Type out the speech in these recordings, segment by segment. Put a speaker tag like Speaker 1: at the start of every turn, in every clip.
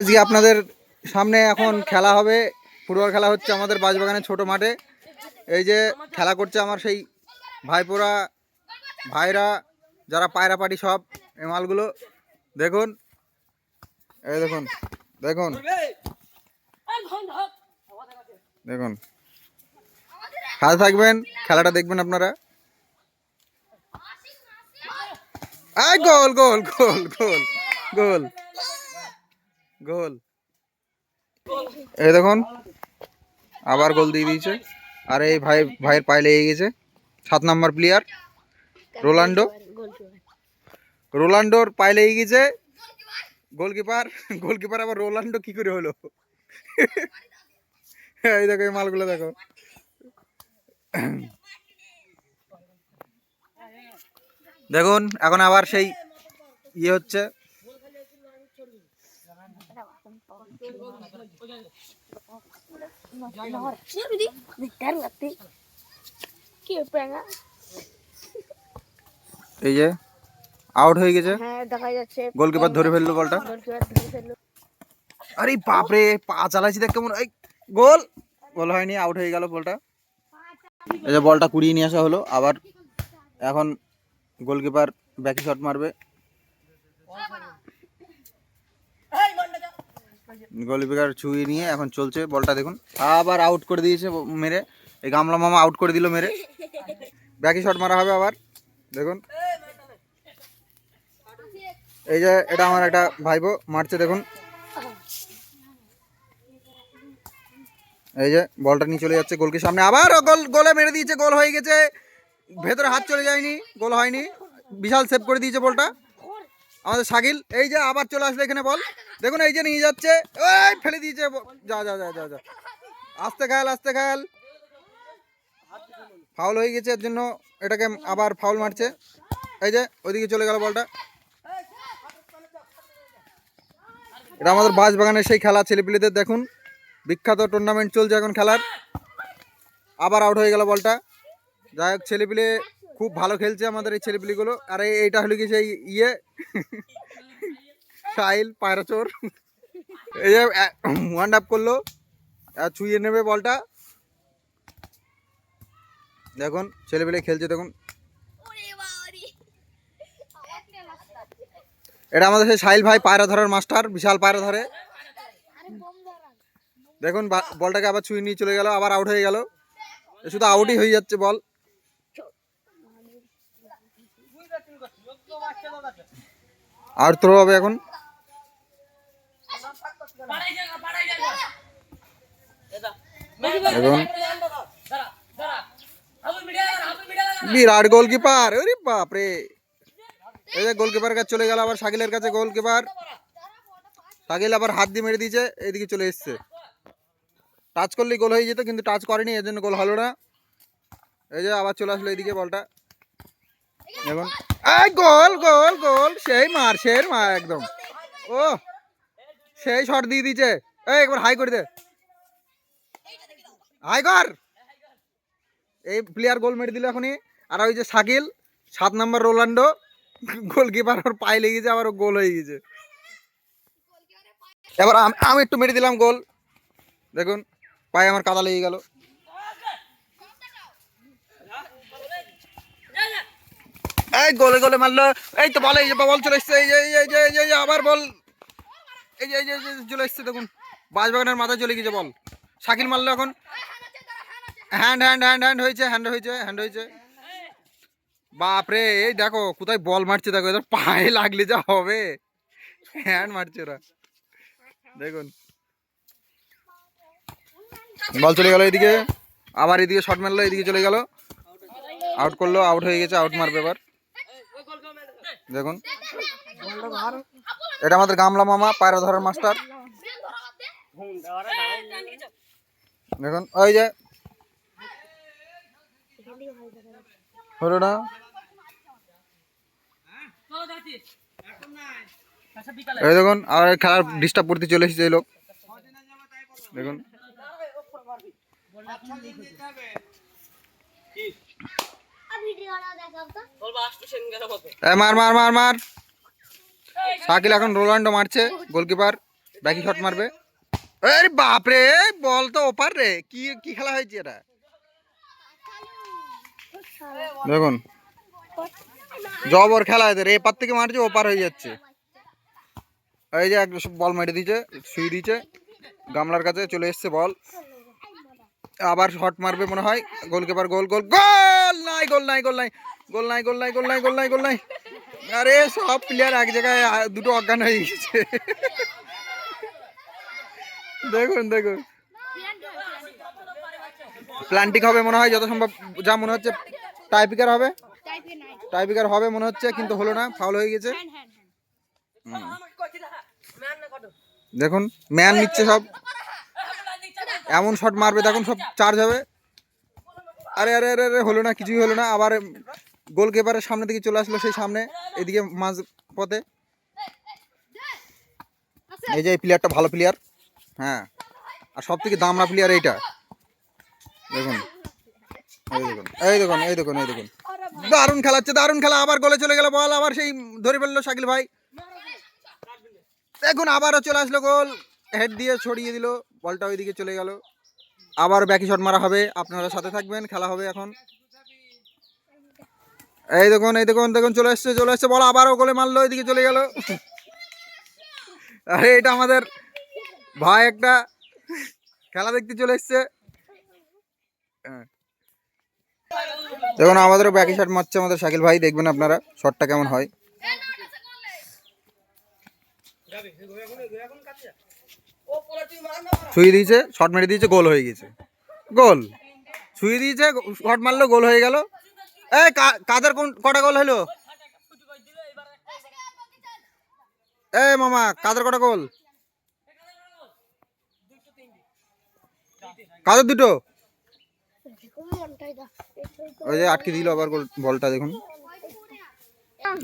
Speaker 1: আজকে আপনাদের সামনে এখন খেলা হবে। ফুটবল খেলা হচ্ছে আমাদের বাজবাগানের ছোট মাঠে। এই যে খেলা করছে আমার সেই ভাইপোরা ভাইরা, যারা পায়রা পাটি সব, এই মালগুলো। দেখুন, এই দেখুন দেখুন। দেখুন। সাথে থাকবেন, খেলাটা দেখবেন আপনারা। গোল গোল গোল গোল গোল। গোল। এই দেখুন, আবার গোল দিয়ে দিয়েছে। আর এই ভাই, ভাইয়ের পায়ে লেগে গেছে। সাত নাম্বার প্লেয়ার রোলান্ডো রোলান্ডোর পায়ে লেগে গেছে। গোলকিপার গোলকিপার আবার রোলান্ডো কি করে হলো? এই দেখো, এই মালগুলো দেখো। দেখুন, এখন আবার সেই ইয়ে হচ্ছে। এই যে আউট হয়ে গেছে। গোলকিপার ধরে ফেলল বলটা। আরে বাপরে, পা চালাইছি দেখ কেমন। গোল। গোল হয়নি আউট হয়ে গেল বলটা। এই যে বলটা কুড়িয়ে নিয়ে আসা হলো। আবার এখন গোলকিপার ব্যাকি শট মারবে। গোলকিপার ছুঁয়ে নিয়ে এখন চলছে বলটা দেখুন। আবার আউট করে দিয়েছে মেরে। এই গামলা মামা আউট করে দিল মেরে। ব্যাকি শট মারা হবে আবার। দেখুন। এই যে এটা আমার একটা ভাইবো মারছে দেখুন। এই যে বলটা নিয়ে চলে যাচ্ছে গোলকে সামনে। আবার গোল গোলে মেরে দিয়েছে, গোল হয়ে গেছে। ভেতরে হাত চলে যায়নি, গোল হয়নি। বিশাল সেভ করে দিয়েছে বলটা। আমাদের শাকিল, এই যে আবার চলে আসলো এখানে বল। দেখুন, এই যে নিয়ে যাচ্ছে। ওই ফেলে দিয়েছে যা যা যা যা যা। আস্তে খেয়াল আস্তে খেয়াল ফাউল হয়ে গেছে এর জন্য। এটাকে আবার ফাউল মারছে। এই যে, ওইদিকে চলে গেল বলটা। এটা আমাদের বাঁশবাগানের সেই খেলা, ছেলেপিলেদের দেখুন। বিখ্যাত টুর্নামেন্ট চলছে এখন খেলার। আবার আউট হয়ে গেল বলটা। যাই হোক, ছেলেপিলে খুব ভালো খেলছে আমাদের এই ছেলেপিলিগুলো। আর এইটা হলো কি সেই ইয়ে? সাহিল পায়রাচোর। এই যে ওয়ান আপ করল। আর ছুঁয়ে নেবে বলটা। দেখুন ছেলেপিলে খেলছে দেখুন। এটা আমাদের সেই সাহিল ভাই পায়রা ধরার মাস্টার বিশাল পায়রা ধরে। দেখুন বলটাকে আবার ছুঁয়ে নিয়ে চলে গেল আবার আউট হয়ে গেল। শুধু আউটই হয়ে যাচ্ছে বল। আর থ্রো হবে এখন? বিরাট গোলকিপার আরে বাপ রে এই যে গোলকিপার কাছে চলে গেল আবার শাকিলের কাছে গোলকিপার। শাকিল আবার হাত দিয়ে মেরে দিয়েছে এদিকে চলে এসছে। টাচ করলেই গোল হয়ে যেত, কিন্তু টাচ করেনি, এর জন্য গোল হলো না। এই যে আবার চলে আসলো এইদিকে বলটা। এখন এই গোল গোল গোল। সেই মার সেই মার একদম। ও, সেই শট দিয়ে দিয়েছে। এই, একবার হাই করে দে। হাই কর। এই প্লেয়ার গোল মেরে দিল এখনই। আর ওই যে শাকিল, সাত নম্বর রোলান্ডো গোলকিপার ওর পায়ে লেগেছে আবার গোল হয়ে গেছে। এবার আমি একটু মেরে দিলাম গোল দেখুন, পায়ে আমার কাদা লেগে গেল। এই গোলে গোলে মারলো। এই তো বল, এই যে বল চলে এসছে, এই যে এই যে এই যে আবার বল। এই যে এই যে চলে এসছে দেখুন। বাঁশবাগানের মাথায় চলে গেছে বল। শাকিল মারলো এখন। হ্যান্ড হ্যান্ড হ্যান্ড হ্যান্ড হয়েছে হ্যান্ড হয়েছে হ্যান্ড হয়েছে। বাপরে, এই দেখো, কোথায় বল মারছে দেখো, এদের পায়ে লাগলে যা হবে। হ্যান্ড মারছে ওরা। দেখুন। বল চলে গেল এদিকে। আবার এদিকে শট মারলো, এদিকে চলে গেল। আউট করল আউট হয়ে গেছে আউট মারবে এবার। দেখুন। এটা আমাদের গামলা মামা, পায়রা ধরার মাস্টার। দেখুন, ওই যে। এই দেখুন, আর খেলার ডিস্টার্ব করতে চলে এসেছে এই লোক। দেখুন। মার মার মার মার। শাকিল এখন রোনাল্ডো মারছে গোলকিপার। ব্যাকি শট মারবে। আরে বাপরে বল তো ওপার রে। কি কি খেলা হয়েছে এটা? দেখুন। জবর খেলা এদের। এপার থেকে মারছে ওপার হয়ে যাচ্ছে। এই যে এক বল মেরে দিয়েছে শুয়ে দিয়েছে। গামলার কাছে চলে এসছে বল। আবার শট মারবে মনে হয়। Goalkeeper goal goal goal! নাই গোল নাই গোল নাই। গোল নাই গোল নাই গোল নাই গোল নাই গোল নাই। আরে সব প্লেয়ার এক জায়গায় দুটো অজ্ঞান হয়ে গেছে। দেখুন দেখুন। প্লান্টিক হবে মনে হয় যত সম্ভব যা মনে হচ্ছে। টাইপিকার হবে? টাইপিকার হবে মনে হচ্ছে কিন্তু হলো না ফাউল হয়ে গেছে। হুম। দেখুন ম্যান নিচ্ছে সব। এমন শট মারবে, দেখুন সব চার্জ হবে। আরে আরে আরে আরে, হলো না, কিছুই হলো না। আবার গোলকিপারের সামনে দিকে চলে আসলো সেই সামনে, এদিকে মাঝ পথে। এই যে এই প্লেয়ারটা ভালো প্লেয়ার হ্যাঁ আর সব থেকে দামরা প্লেয়ার এইটা। দেখুন। এই দেখুন এই দেখুন এই দেখুন এই দেখুন। দারুণ খেলা হচ্ছে, দারুণ খেলা। আবার গোলে চলে গেল বল আবার সেই ধরে ফেলল শাকিল ভাই। দেখুন, আবারও চলে আসলো গোল হেড দিয়ে ছড়িয়ে দিল। বলটা ওইদিকে চলে গেল। আবার ব্যাকি শট মারা হবে। আপনারা সাথে থাকবেন, খেলা হবে এখন। এই দেখুন এই দেখুন দেখুন, চলে এসছে চলে এসছে, বল আবারও গোলে মারলো, ওইদিকে চলে গেল। আরে, এটা আমাদের ভাই একটা খেলা দেখতে চলে এসছে। হ্যাঁ। দেখুন, আমাদেরও ব্যাকি শট মারছে আমাদের শাকিল ভাই, দেখবেন আপনারা শটটা কেমন হয়। ছুঁয়ে দিয়েছে শট মেরে দিয়েছে, গোল হয়ে গেছে। গোল। ছুঁয়ে দিয়েছে শট মারলো, গোল হয়ে গেল। এই কাদের কোন, কটা গোল হলো? এ মামা, কাদের কটা গোল? কাদের দুটো? ওই যে আটকে দিল আবার গোল, বলটা দেখুন।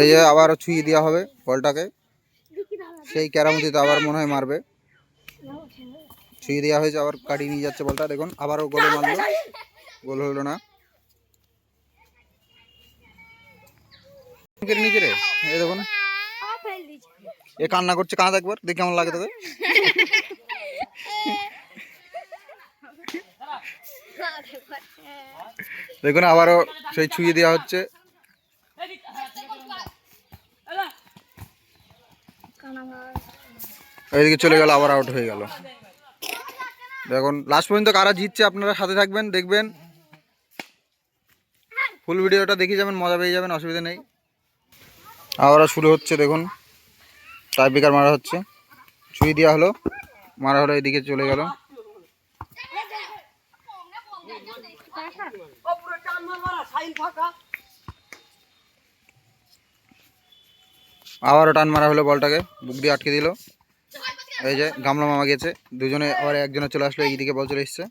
Speaker 1: এই যে আবার ছুঁয়ে দেওয়া হবে বলটাকে। সেই ক্যারামতিতে আবার মনে হয় মারবে। ছুঁয়ে দেওয়া হয়েছে, আবার কাটিয়ে নিয়ে যাচ্ছে বলটা, দেখুন, আবারও গোলে মারলো। গোল হলো না। দেখুন। এ কান্না করছে একবার কেমন দেখুন, আবারও সেই ছুঁয়ে দেওয়া হচ্ছে। এইদিকে চলে গেল, আবার আউট হয়ে গেল। দেখুন লাস্ট পর্যন্ত কারা জিতছে আপনারা সাথে থাকবেন, দেখবেন। ফুল ভিডিওটা দেখে যাবেন, মজা পেয়ে যাবেন, অসুবিধা নেই। আবারও শুরু হচ্ছে, দেখুন। টাই বেকার মারা হচ্ছে। ছুঁয়ে দেওয়া হলো, মারা হলো, এদিকে চলে গেল। আবারও টান মারা হলো বলটাকে, বুক দিয়ে আটকে দিল। এই যে গামলা মামা গেছে। দুজনে আবার একজনে চলে আসলো, এইদিকে বল চলে এসছে।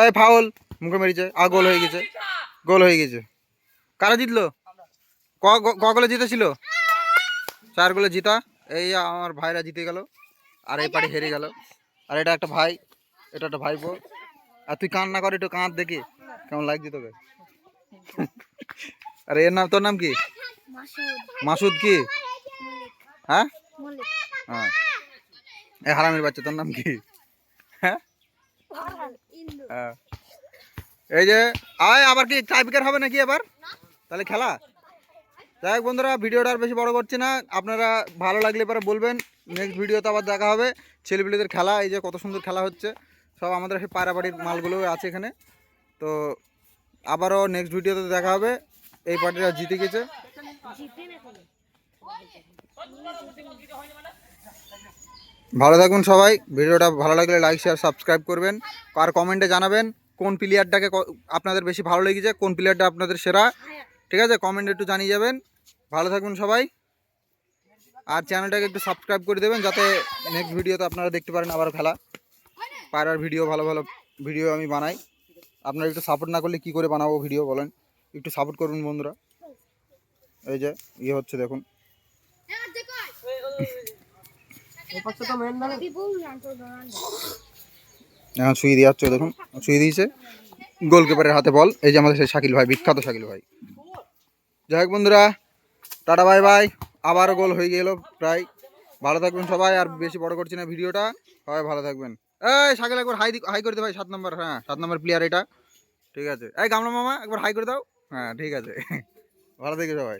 Speaker 1: এই ফাউল, মুখে মেরেছে আ গোল হয়ে গেছে। গোল হয়ে গেছে। কারা জিতলো? ক গোলে জিতেছিল? চার গোলে জিতা। এই আমার ভাইরা জিতে গেল, আর এই পার্টি হেরে গেল। আর এটা একটা ভাই, এটা একটা ভাই ভাইপো। আর তুই কান্না কর, একটু কাঁদ দেখি। কেমন লাগছে তোকে? আরে এর নাম, তোর নাম কি? মাসুদ। কি? হ্যাঁ? হ্যাঁ এই হারামির বাচ্চা তোর নাম কি? হ্যাঁ? হ্যাঁ। এই যে আয় আবার কি টাইপিকার হবে নাকি এবার? তাহলে খেলা। যাই হোক বন্ধুরা ভিডিওটা আর বেশি বড় করছি না। আপনারা ভালো লাগলে এবারে বলবেন। নেক্সট ভিডিওতে আবার দেখা হবে। ছেলেপিলেদের খেলা এই যে কত সুন্দর খেলা হচ্ছে। সব আমাদের সেই পায়রাবাড়ির মালগুলো আছে এখানে। তো আবারও নেক্সট ভিডিওতে দেখা হবে। এই পার্টিটা জিতে গেছে? ভালো থাকুন সবাই। ভিডিওটা ভালো লাগলে লাইক শেয়ার সাবস্ক্রাইব করবেন। আর কমেন্টে জানাবেন, কোন প্লেয়ারটাকে আপনাদের বেশি ভালো লেগেছে, কোন প্লেয়ারটা আপনাদের সেরা, ঠিক আছে? কমেন্টে একটু জানিয়ে যাবেন। ভালো থাকুন সবাই। আর চ্যানেলটাকে একটু সাবস্ক্রাইব করে দেবেন, যাতে নেক্সট ভিডিওতে আপনারা দেখতে পারেন আবার খেলা। পায়রার ভিডিও ভালো ভালো ভিডিও আমি বানাই। আপনারা একটু সাপোর্ট না করলে কি করে বানাবো ভিডিও বলেন। একটু সাপোর্ট করুন বন্ধুরা। এই যে ইয়ে হচ্ছে দেখুন। এখন ছুঁয়ে দিয়ে যাচ্ছে দেখুন। ছুঁয়ে দিয়েছে। গোলকিপারের হাতে বল এই যে আমাদের সেই শাকিল ভাই বিখ্যাত শাকিল ভাই। যাই হোক বন্ধুরা টাটা বাই বাই আবারও গোল হয়ে গেল প্রায়। ভালো থাকবেন সবাই আর বেশি বড় করছি না ভিডিওটা। সবাই ভালো থাকবেন। এই শাকিল একবার হাই হাই করে দে ভাই সাত নম্বর হ্যাঁ সাত নম্বর প্লেয়ার এটা। ঠিক আছে। এই গামলা মামা একবার হাই করে দাও। হ্যাঁ ঠিক আছে। ভালো থেকে সবাই।